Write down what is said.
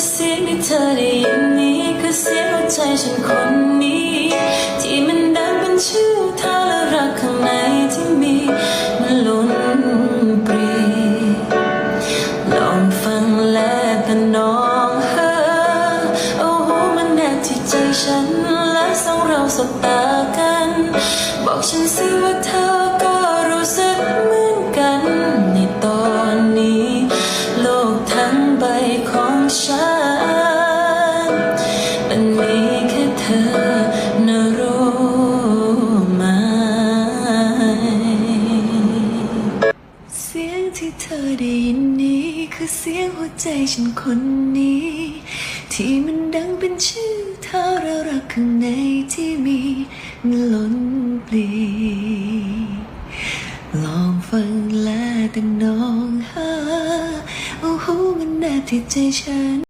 ว่าเสียงที่เธอได้ยินนี้คือเสียงหัวใจฉันคนนี้ ที่มันดังเป็นชื่อเธอและรักข้างในที่มีมันล้นปรีลองฟังและแต่น้องเฮอโอ้โหมันแนบที่ใจฉันและสองเราสบตากัน บอกฉันสิว่าเธอก็รู้สึก อนะรู้ไหม เสียงที่เธอได้ยินนี้ คือเสียงหัวใจฉันคนนี้ ที่มันดังเป็นชื่อเธอและรักข้างในที่มีมันล้นปลีลองฟังและแต่น้องหาโอ้โหมันแนบที่ใจฉัน